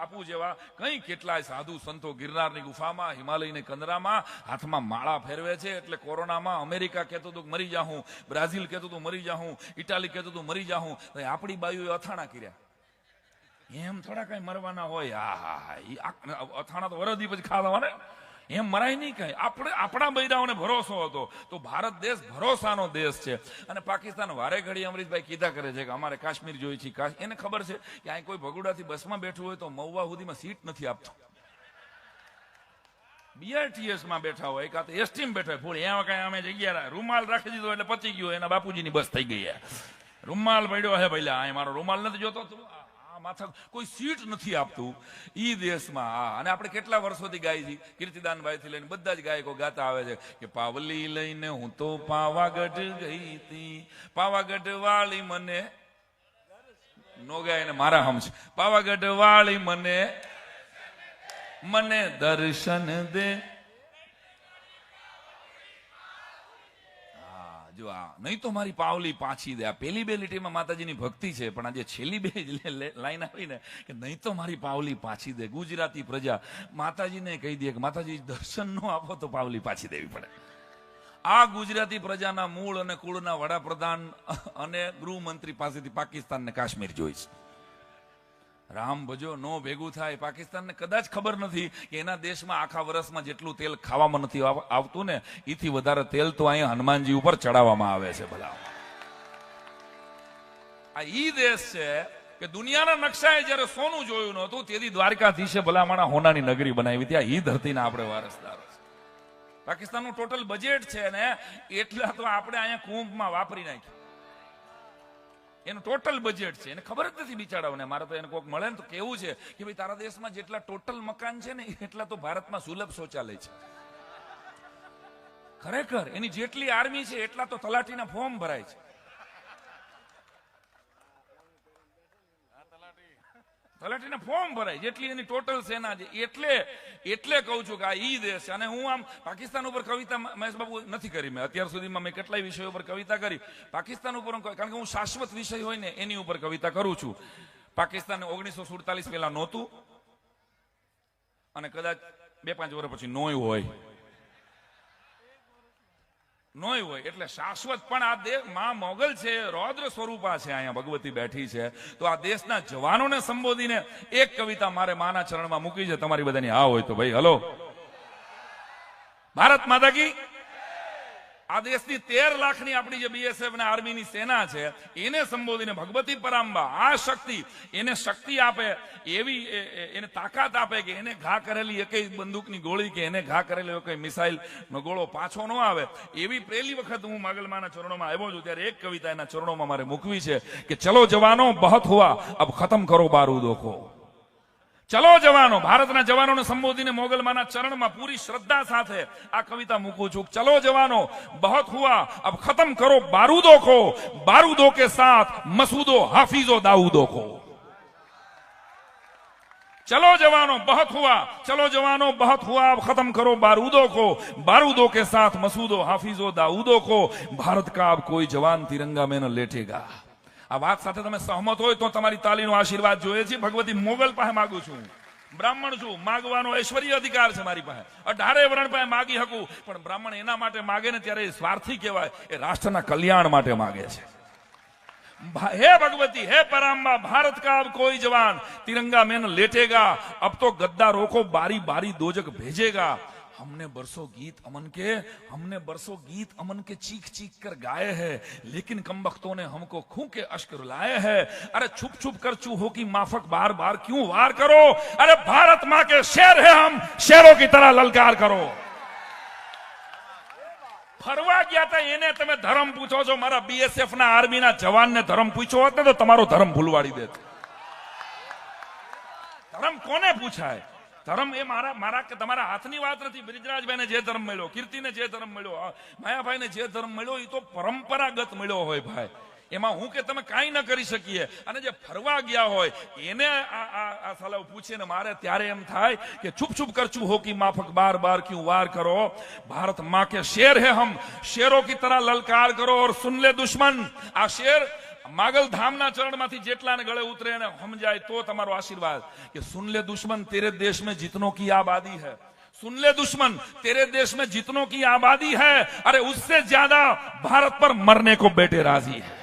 બાપુ જેવા કઈ કેટલાય સાધુ સંતો ગિરનારની ગુફામાં, હિમાલયની કંદરામાં હાથમાં માળા ફેરવે છે. એટલે કોરોનામાં અમેરિકા કહેતું હતું મરી જાહું, બ્રાઝિલ કહેતું હતું મરી જાઉં ઇટાલી કહેતું હતું મરી જાઉં આપણી બાયુએ અથાણા કર્યા. એમ થોડા કઈ મરવાના હોય. હા હા અથાણા તો વરદી પછી ખાવા ને. એમ મરાય નહીં કઈ. આપણે, આપણા બૈરાઓને ભરોસો હતો. તો ભારત દેશ ભરોસાનો દેશ છે. અને પાકિસ્તાન વારે ઘડી અમરીશભાઈ કીધા કરે છે કે અમારે કાશ્મીર જોઈએ છે. એને ખબર છે કે અહીં કોઈ ભગુડાથી બસમાં બેઠું હોય તો મહુવા સુધીમાં સીટ નથી આપતું. બીઆરટીએસમાં બેઠા હોય, કાં તો એસટી બેઠા હોય. ફૂલ એમાં કઈ અમે જગ્યા રૂમાલ રાખી દીધો એટલે પચી ગયો. એના બાપુજીની બસ થઈ ગઈ. રૂમાલ પડ્યો હે ભઈલા. અહીં મારો રૂમાલ નથી જોતો. તું માથા કોઈ સીટ નથી આપતું. એ દેશમાં આ અને આપણે કેટલા વર્ષોથી ગાય છીએ? કીર્તિદાનભાઈ થી લઈને બધા જ ગાયકો ગાતા આવે છે કે પાવલી લઈને હું તો પાવાગઢ ગઈ હતી. પાવાગઢ વાળી મને નો ગાય ને મારા હમ છે. પાવાગઢ વાળી મને મને દર્શન દે. જો આ, નહીં તો મારી પાવલી પાછી દે. આ પેલી બે લીટીમાં માતાજીની ભક્તિ છે, પણ આજે છેલ્લી બે લાઈન આવી ને, કે નહીં તો મારી પાવલી પાછી દે. ગુજરાતી પ્રજા, માતાજીને કહી દે કે માતાજી, દર્શન નો આપો તો પાવલી પાછી દેવી પડે. આ ગુજરાતી પ્રજાના મૂળ અને કુળના વડાપ્રધાન અને ગૃહમંત્રી પાસેથી પાકિસ્તાન ને કાશ્મીર જોઈશ. રામ ભજો નો ભેગું થાય. પાકિસ્તાનને કદાચ ખબર નથી કે એના દેશમાં આખા વર્ષમાં જેટલું તેલ ખાવામાં નથી આવતું ને એથી વધારે તેલ તો અહીંયા હનુમાનજી ઉપર ચડાવવામાં આવે છે ભલા. આ ઈ દેશ છે કે દુનિયાના નકશાએ જ્યારે સોનું જોયું નહોતું, તેથી દ્વારકાધીશે ભલામણા હોનાની નગરી બનાવી ત્યાં ઈ ધરતીના આપણે વારસદારો પાકિસ્તાનનું ટોટલ બજેટ છે ને, એટલા તો આપણે અહીંયા કુંભમાં વાપરી નાખ્યું. એનું ટોટલ બજેટ છે. એને ખબર જ નથી બિચારાઓને. મારે તો એને કોક મળે ને તો કેવું છે કે ભાઈ તારા દેશમાં જેટલા ટોટલ મકાન છે ને, એટલા તો ભારતમાં સુલભ શૌચાલય છે. ખરેખર, એની જેટલી આર્મી છે, એટલા તો તલાટીના ફોર્મ ભરાય છે. તલાટીના ફોર્મ ભરાય. જેટલી એની ટોટલ સેના છે, એટલે એટલે કહું છું કે આ ઈ દેશ છે. અને હું આમ પાકિસ્તાન ઉપર કવિતા મહેશ બાબુ નથી કરી મેં. અત્યાર સુધીમાં મેં કેટલાય વિષયો ઉપર કવિતા કરી. પાકિસ્તાન ઉપર કારણ કે હું શાશ્વત વિષય હોય ને, એની ઉપર કવિતા કરું છું. પાકિસ્તાન ઓગણીસો સુડતાલીસ પહેલા નહોતું. અને કદાચ બે પાંચ વર્ષ પછી નોય હોય. નોય હોય. એટલે શાશ્વત પણ આ દેશમાં મોગલ છે, રૌદ્ર સ્વરૂપા છે, અહીંયા ભગવતી બેઠી છે. તો આ દેશના જવાનોને સંબોધીને એક કવિતા મારે માના ચરણમાં મૂકી છે. તમારી બધાની હા હોય તો ભાઈ, હલો. ભારત માતા કી આ દેશની તેર લાખની આપણી જે બીએસએફ ને આર્મીની સેના છે, એને સંબોધીને ભગવતી પરાંબા, આ શક્તિ, એને શક્તિ આપે, એવી એને તાકાત આપે કે એને ઘા કરેલી એક બંદૂકની ગોળી કે એને ઘા કરેલો કઈ મિસાઇલ નો ગોળો પાછો ન આવે. એવી પહેલી વખત હું માગલમાના ચરણોમાં આવ્યો છું, ત્યારે એક કવિતા એના ચરણોમાં મારે મૂકવી છે કે, ચલો જવાનો, બહત હુઆ, અબ ખતમ કરો બારૂદો કો चलो जवानों, भारत ना जवानों ने संबोधी ने मोगल माना चरण में मा पूरी श्रद्धा साथ है। आ कविता मुको चुक। चलो जवानों, बहुत हुआ, अब खत्म करो बारूदों को। बारूदों के साथ मसूदो, हाफिजो, दाऊदों को। चलो जवानो, बहुत हुआ। चलो जवानो, बहुत हुआ, अब खत्म करो बारूदों को। बारूदों के साथ मसूदो, हाफिजो, दाऊदों को। भारत का अब कोई जवान तिरंगा में न लेटेगा। આ વાત સાથે તમે સહમત હોય તો તમારી તાલીનો આશીર્વાદ જોઈએ છે ભગવતી મોગલ પાસે માંગુ છું બ્રાહ્મણ છું માગવાનો ઐશ્વર્ય અધિકાર છે મારી પાસે અઢારે વર્ણ પાસે માગી શકું પણ બ્રાહ્મણ એના માટે માગે ને ત્યારે એ સ્વાર્થી કહેવાય એ રાષ્ટ્રના કલ્યાણ માટે માગે છે भा- हे भगवती हे पराम्बा भारत का अब कोई जवान तिरंगा में न लेटेगा अब तो गद्दारों को बारी बारी दोजक भेजेगा हमने बरसों गीत अमन के हमने बरसों गीत अमन के चीख चीख कर गाए हैं लेकिन कम वक्तों ने हमको खूं के अश्क रुलाए हैं अरे छुप छुप कर चूहों की माफक बार बार क्यों वार करो अरे भारत माँ के शेर है हम शेरों की तरह ललकार करो ફરવા ગયા હતા એને તમે ધર્મ પૂછો છો મારા બીએસએફ ના આર્મી ના જવાનને ધર્મ પૂછ્યો હોત ને તો તમારો ધર્મ ભૂલવાડી દેત ધર્મ કોને પૂછાય ધર્મ એ મારા મારા કે તમારા હાથની વાત નથી. બ્રિજરાજભાઈને જે ધર્મ મળ્યો, કીર્તિને જે ધર્મ મળ્યો માયાભાઈને જે ધર્મ મળ્યો એ તો પરંપરાગત મળ્યો હોય ભાઈ. એમાં હું કે તમે કાંઈ ન કરી શકીએ. અને જે ફરવા ગયા હોય, એને આ સલાહ પૂછે ને મારે ત્યારે એમ થાય કે છુપ છુપ કરચું હો કી માફક બાર બાર ક્યું વાર કરો. ભારતમાં કે શેર હે હમ? શેરો કી તરહ લલકાર કરો ઓર સુન લે દુશ્મન. આ શેર માગલ ધામના ચરણમાંથી જેટલાને ગળે ઉતરે એને સમજાય તો તમારો આશીર્વાદ કે સુન લે દુશ્મન તેરે દેશ में जितनों की आबादी है सुन ले दुश्मन तेरे देश में जितनों की आबादी है अरे उससे ज्यादा भारत पर मरने को बेटे राजी है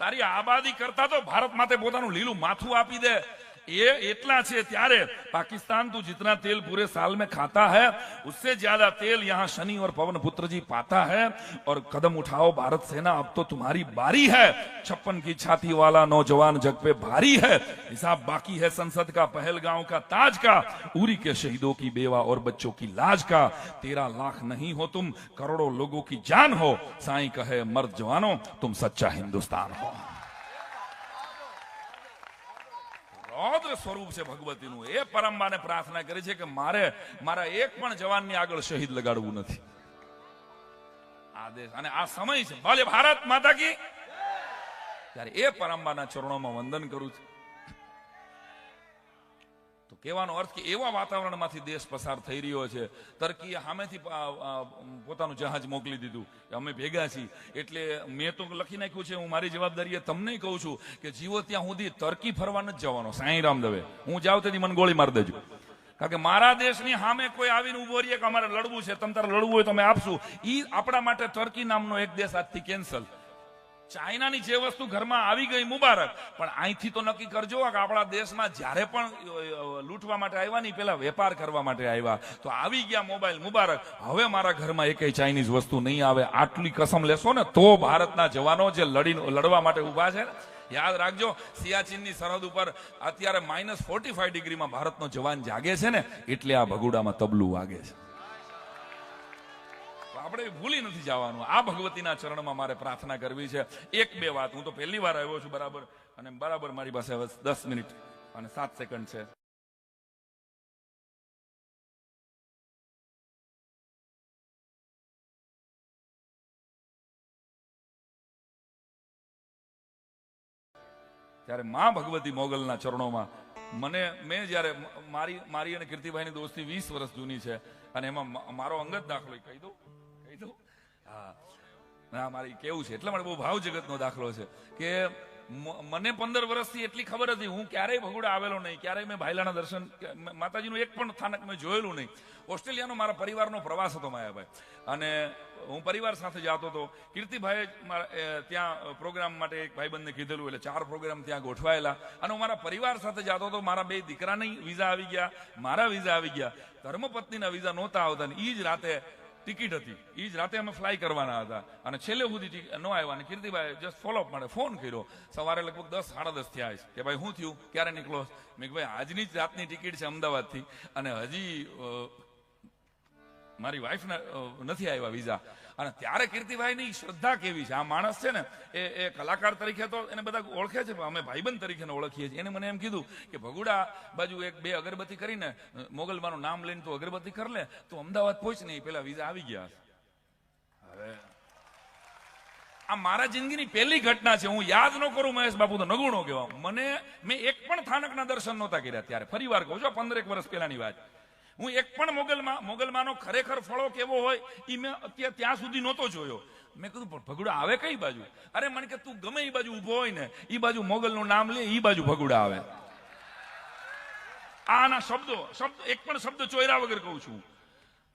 તારી આબાદી કરતા તો ભારત માટે પોતાનું લીલું માથું આપી દે ये इतना त्यारे पाकिस्तान तो जितना तेल पूरे साल में खाता है, उससे ज़्यादा तेल यहाँ शनि और पवन पुत्र जी पाता है। और कदम उठाओ भारत सेना, अब तो तुम्हारी बारी है। छप्पन की छाती वाला नौजवान जग पे भारी है। हिसाब बाकी है संसद का, पहलगांव का, ताज का। उरी के शहीदों की बेवा और बच्चों की लाज का। तेरा लाख नहीं हो तुम, करोड़ों लोगों की जान हो। साई कहे, मर्द जवानों, तुम सच्चा हिंदुस्तान हो। રૌદ્ર સ્વરૂપ છે ભગવતીનું. એ પરમબાને પ્રાર્થના કરી છે કે મારે, મારા એક પણ જવાનની આગળ શહીદ લગાડવું નથી. આ દેશ અને આ સમય છે. ભલે ભારત માતા કી. ત્યારે એ પરમબાના ચરણોમાં વંદન કરું છું. તો કહેવાનો અર્થ કે એવા વાતાવરણમાંથી દેશ પસાર થઈ રહ્યો છે. તર્કીએ સામેથી પોતાનું જહાજ મોકલી દીધું કે અમે ભેગા છીએ. એટલે મેં તો લખી નાખ્યું છે, હું મારી જવાબદારીએ તમને કહું છું કે જીવો ત્યાં સુધી તર્કી ફરવા નથી જવાનો. સાંઈ રામ દવે. હું જાઉં તેથી મને ગોળી મારી દેજો. કારણ કે મારા દેશની સામે કોઈ આવીને ઊભો રહીએ કે અમારે લડવું છે, તમે તારે લડવું હોય તો અમે આપશું. એ આપણા માટે તર્કી નામનો એક દેશ આજથી કેન્સલ ચાઇનાની જે વસ્તુ ઘરમાં આવી ગઈ, મુબારક. પણ અહીંથી તો નક્કી કરજો કે આપણા દેશમાં જ્યારે પણ લૂંટવા માટે આવ્યા નહીં પેલા વેપાર કરવા માટે આવ્યા. તો આવી ગયા મોબાઈલ, મુબારક. હવે મારા ઘરમાં એકેય ચાઇનીઝ વસ્તુ નહીં આવે. આટલી કસમ લેશો ને તો ભારતના જવાનો જે લડી લડવા માટે ઊભા છે યાદ રાખજો, સિયાચીનની સરહદ ઉપર અત્યારે માઇનસ ફોર્ટી ફાઈવ ડિગ્રીમાં ભારતનો જવાન જાગે છે ને, એટલે આ ભગુડામાં તબલું વાગે છે. આપણે ભૂલી નથી જવાનું. આ ભગવતીના ચરણમાં મારે પ્રાર્થના કરવી છે. એક બે વાત. હું તો પહેલી વાર આવ્યો છું, બરાબર? અને બરાબર મારી પાસે હવે દસ મિનિટ અને સાત સેકન્ડ છે. ત્યારે મા ભગવતી મોગલના ચરણોમાં મને, મેં જ્યારે મારી મારી અને કીર્તિભાઈની દોસ્તી વીસ વર્ષ જૂની છે અને એમાં મારો અંગત દાખલો કહી દઉં. કહી હા. ના, મારી કેવું છે, એટલા માટે બહુ ભાવ જગતનો દાખલો છે કે મને પંદર વર્ષથી એટલી ખબર હતી, હું ક્યારેય ભગુડા આવેલો નહીં, ક્યારેય મેં ભાઈલાના દર્શન માતાજીનું એક પણ સ્થાનક મેં જોયેલું નહીં. ઓસ્ટ્રેલિયાનો મારા પરિવારનો પ્રવાસ હતો માયાભાઈ. અને હું પરિવાર સાથે જતો હતો. કીર્તિભાઈએ ત્યાં પ્રોગ્રામ માટે એક ભાઈબંધને કીધેલું, એટલે ચાર પ્રોગ્રામ ત્યાં ગોઠવાયેલા. અને હું મારા પરિવાર સાથે જતો હતો, મારા બે દીકરાની વિઝા આવી ગયા, મારા વિઝા આવી ગયા. ધર્મપત્નીના વિઝા નહોતા આવતા ને એ જ રાતે ટિકિટ હતી. એ જ રાતે અમે ફ્લાય કરવાના હતા. અને છેલ્લે સુધી ન આવ્યા. અને કીર્તિભાઈ જસ્ટ ફોલોઅપ માટે ફોન કર્યો. સવારે લગભગ દસ, સાડા દસ થયા કે ભાઈ શું થયું? ક્યારે નીકળો? મેં ભાઈ, આજની જ રાતની ટિકિટ છે અમદાવાદથી. અને હજી મારી વાઈફને નથી આવ્યા વિઝા અને ત્યારે કીર્તિભાઈની શ્રદ્ધા કેવી છે? આ માણસ છે ને એ એ કલાકાર તરીકે તો એને બધા ઓળખે છે અમે ભાઈબંધ તરીકે ઓળખીએ છીએ. એને મને એમ કીધું કે ભગુડા બાજુ એક બે અગરબત્તી કરીને અ, મોગલમાનું નામ લઈને તું અગરબત્તી કર લે તો અમદાવાદ પહોંચ નહીં પેલા વિઝા આવી ગયા. હવે આ મારા જિંદગીની પહેલી ઘટના છે. હું યાદ ન કરું મહેશ બાપુ તો નગુણો કહેવા મને મેં એક પણ થાનકના દર્શન નહોતા કર્યા ત્યારે. ફરી વાર કહું છું પંદરેક વર્ષ પહેલાની વાત. હું એક પણ મોગલમાં મોગલમાંનો ખરેખર ફળો કેવો હોય એ મેં અત્યારે ત્યાં સુધી નહોતો જોયો. મેં કીધું, પણ ભગુડા આવે કઈ બાજુ? અરે, મને કે, તું ગમે એ બાજુ ઊભો હોય ને એ બાજુ મોગલનું નામ લે એ બાજુ ભગુડા આવે. આના શબ્દો શબ્દ એક પણ શબ્દ ચોયરા વગર કહું છું.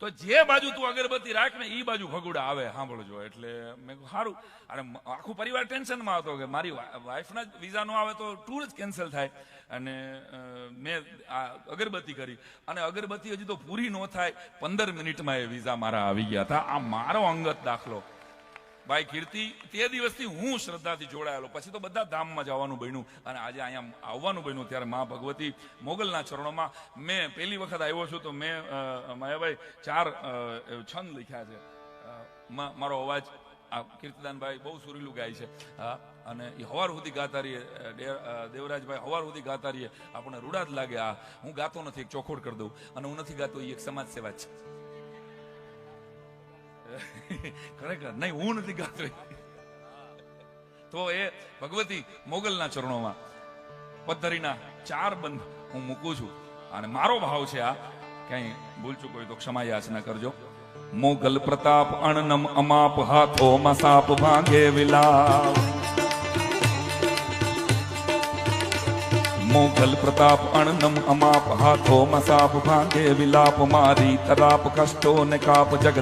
તો જે બાજુ તું અગરબત્તી રાખ ને એ બાજુ ભગુડા આવે, સાંભળજો. એટલે મેં સારું અને આખું પરિવાર ટેન્શનમાં હતો કે મારી વાઈફના જ વિઝા નો આવે તો ટૂર જ કેન્સલ થાય. અને મેં આ અગરબત્તી કરી. અને અગરબત્તી હજી તો પૂરી ન થાય. પંદર મિનિટમાં એ વિઝા મારા આવી ગયા હતા. આ મારો અંગત દાખલો. ભાઈ કીર્તિ, તે દિવસથી હું શ્રદ્ધાથી જોડાયેલો. પછી તો બધા ધામમાં જવાનું બન્યું અને આજે અહીંયા આવવાનું બન્યું. ત્યારે મા ભગવતી મોગલના ચરણોમાં મેં પહેલી વખત આવ્યો છું તો મેં માયાભાઈ ચાર છંદ લખ્યા છે. મારો અવાજ આ કીર્તિદાનભાઈ બહુ સુરીલું ગાય છે. હા અને એ હવાર સુધી ગાતા રહીએ દેવરાજભાઈ હવાર સુધી ગાતા રહીએ. આપણને રૂડા જ લાગે આ. હું ગાતો નથી, એક ચોખોડ કરી દઉં. અને હું નથી ગાતો એ એક સમાજ સેવા છે. ખરેખર, નહીં, હું નથી ગાતો. તો એ ભગવતી મોગલના ચરણોમાં, પથ્થરીના ચાર બંધ હું મૂકું છું. અને મારો ભાવ છે આ, ક્યાંય ભૂલ ચૂક હોય તો ક્ષમા યાચના કરજો. મોગલ પ્રતાપ અણનમ અમાપ હાથો મસાપ ભાંગે વિલાપ. મોગલ પ્રતાપ અણનમ અમાપ હાથો મસાપ ભાંગે વિલાપ. મારી તરાપ કષ્ટો ને કાપ જગત